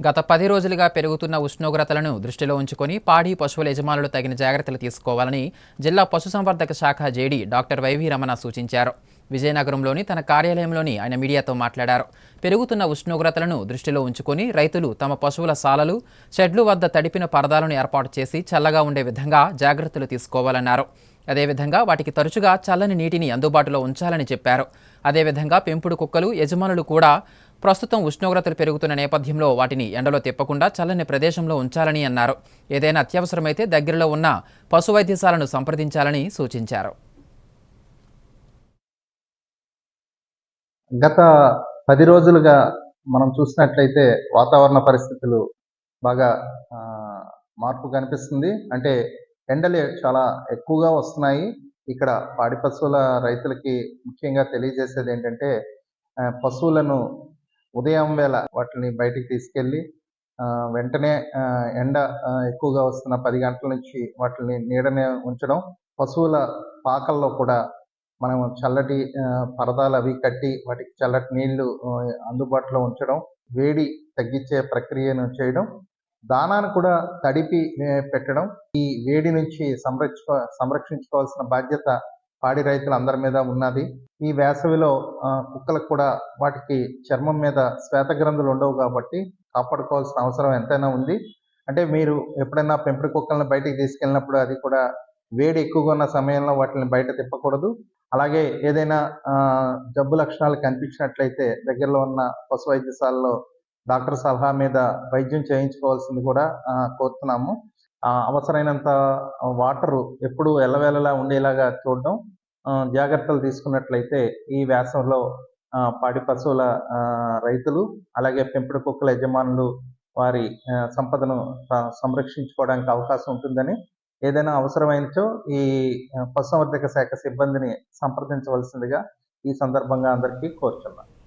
గత పది రోజులుగా పెరుగుతున్న ఉష్ణోగ్రతలను దృష్టిలో ఉంచుకొని పాడి పశువుల యజమానులు తగిన జాగ్రత్తలు తీసుకోవాలని జిల్లా పశుసంవర్ధక శాఖ జేడీ డాక్టర్ వైవి రమణ సూచించారు. విజయనగరంలోని తన కార్యాలయంలోని ఆయన మీడియాతో మాట్లాడారు. పెరుగుతున్న ఉష్ణోగ్రతలను దృష్టిలో ఉంచుకొని రైతులు తమ పశువుల సాలలు షెడ్లు వద్ద తడిపిన పరదాలను ఏర్పాటు చేసి చల్లగా ఉండే విధంగా జాగ్రత్తలు తీసుకోవాలన్నారు. అదేవిధంగా వాటికి తరచుగా చల్లని నీటిని అందుబాటులో ఉంచాలని చెప్పారు. అదేవిధంగా పెంపుడు కుక్కలు యజమానులు కూడా ప్రస్తుతం ఉష్ణోగ్రతలు పెరుగుతున్న నేపథ్యంలో వాటిని ఎండలో తిప్పకుండా చల్లని ప్రదేశంలో ఉంచాలని అన్నారు. ఏదైనా అత్యవసరమైతే దగ్గరలో ఉన్న పశు వైద్యశాలను సంప్రదించాలని సూచించారు. గత పది రోజులుగా మనం చూసినట్లయితే వాతావరణ పరిస్థితులు బాగా మార్పు కనిపిస్తుంది. అంటే ఎండలు చాలా ఎక్కువగా వస్తున్నాయి. ఇక్కడ పాడి పశువుల రైతులకి ముఖ్యంగా తెలియజేసేది ఏంటంటే పశువులను ఉదయం వేళ వాటిని బయటికి తీసుకెళ్ళి వెంటనే ఎండ ఎక్కువగా వస్తున్న పది గంటల నుంచి వాటిని నీడనే ఉంచడం పశువుల పాకల్లో కూడా మనం చల్లటి పరదాలు అవి కట్టి వాటికి చల్లటి నీళ్ళు అందుబాటులో ఉంచడం వేడి తగ్గించే ప్రక్రియను చేయడం దానాను కూడా తడిపి పెట్టడం ఈ వేడి నుంచి సంరక్ష సంరక్షించుకోవాల్సిన బాధ్యత పాడి రైతులందరి మీద ఉన్నది. ఈ వేసవిలో కుక్కలకు కూడా వాటికి చర్మం మీద శ్వేత గ్రంథులు ఉండవు కాబట్టి కాపాడుకోవాల్సిన అవసరం ఎంతైనా ఉంది. అంటే మీరు ఎప్పుడైనా పెంపుడు కుక్కలను బయటికి తీసుకెళ్ళినప్పుడు అది కూడా వేడి ఎక్కువగా ఉన్న సమయంలో వాటిని బయట తిప్పకూడదు. అలాగే ఏదైనా జబ్బు లక్షణాలు కనిపించినట్లయితే దగ్గరలో ఉన్న పశు వైద్యశాలలో డాక్టర్ సలహా మీద వైద్యం చేయించుకోవాల్సింది కూడా కోరుతున్నాము. అవసరమైనంత వాటర్ ఎప్పుడు ఎల్లవేళలా ఉండేలాగా చూడడం జాగ్రత్తలు తీసుకున్నట్లయితే ఈ వ్యాసంలో పాడి పశువుల రైతులు అలాగే పెంపుడు కుక్కల యజమానులు వారి సంపదను సంరక్షించుకోవడానికి అవకాశం ఉంటుందని ఏదైనా అవసరమైనచో ఈ పశుసంవర్ధక శాఖ సిబ్బందిని సంప్రదించవలసిందిగా ఈ సందర్భంగా అందరికీ కోరుతున్నాను